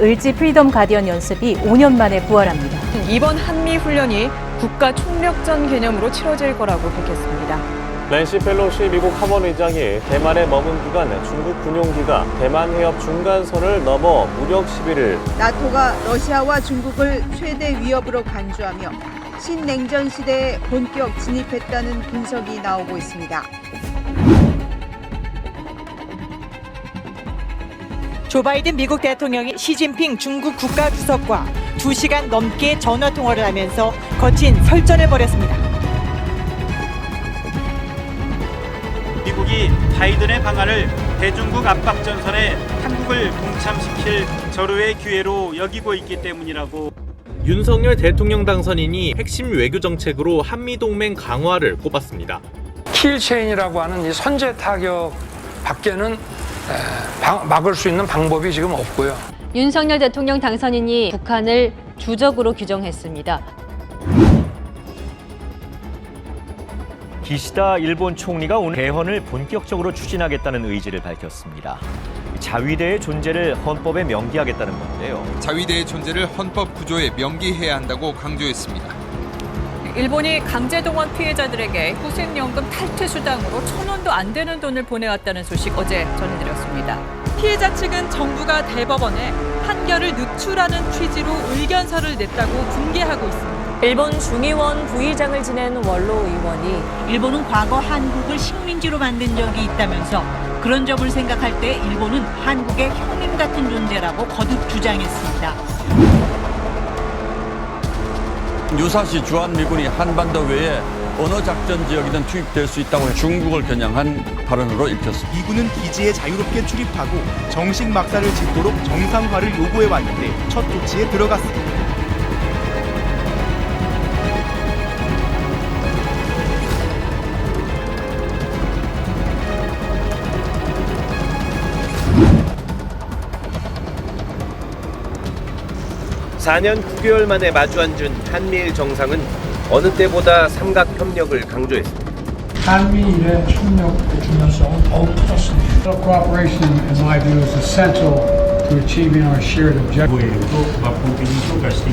을지 프리덤 가디언 연습이 5년 만에 부활합니다. 이번 한미 훈련이 국가 총력전 개념으로 치러질 거라고 밝혔습니다. 낸시 펠로시 미국 하원 의장이 대만에 머문 기간 중국 군용기가 대만 해협 중간선을 넘어 무력 시비를 나토가 러시아와 중국을 최대 위협으로 간주하며 신냉전 시대에 본격 진입했다는 분석이 나오고 있습니다. 조 바이든 미국 대통령이 시진핑 중국 국가주석과 2시간 넘게 전화 통화를 하면서 거친 설전을 벌였습니다. 미국이 바이든의 방안을 대중국 압박 전선에 한국을 동참시킬 절호의 기회로 여기고 있기 때문이라고 윤석열 대통령 당선인이 핵심 외교 정책으로 한미 동맹 강화를 꼽았습니다. 킬체인이라고 하는 이 선제 타격 밖에는 막을 수 있는 방법이 지금 없고요. 윤석열 대통령 당선인이 북한을 주적으로 규정했습니다. 기시다 일본 총리가 오늘 개헌을 본격적으로 추진하겠다는 의지를 밝혔습니다. 자위대의 존재를 헌법에 명기하겠다는 건데요. 자위대의 존재를 헌법 구조에 명기해야 한다고 강조했습니다. 일본이 강제동원 피해자들에게 후생연금 탈퇴 수당으로 천 원도 안 되는 돈을 보내왔다는 소식 어제 전해드렸습니다. 피해자 측은 정부가 대법원에 판결을 늦추라는 취지로 의견서를 냈다고 분개하고 있습니다. 일본 중의원 부의장을 지낸 원로 의원이 일본은 과거 한국을 식민지로 만든 적이 있다면서 그런 점을 생각할 때 일본은 한국의 형님 같은 존재라고 거듭 주장했습니다. 유사시 주한미군이 한반도 외에 어느 작전 지역이든 투입될 수 있다고 중국을 겨냥한 발언으로 읽혔습니다. 미군은 기지에 자유롭게 출입하고 정식 막사를 짓도록 정상화를 요구해 왔는데 첫 조치에 들어갔습니다. 사년 9개월 만에 마주 앉은 한미일 정상은 어느 때보다 삼각 협력을 강조했습니다. 한미일의 협력 중요성은 더욱 커졌습니다. Cooperation, in my view, is essential to achieving our shared objective. 맛보기 효과시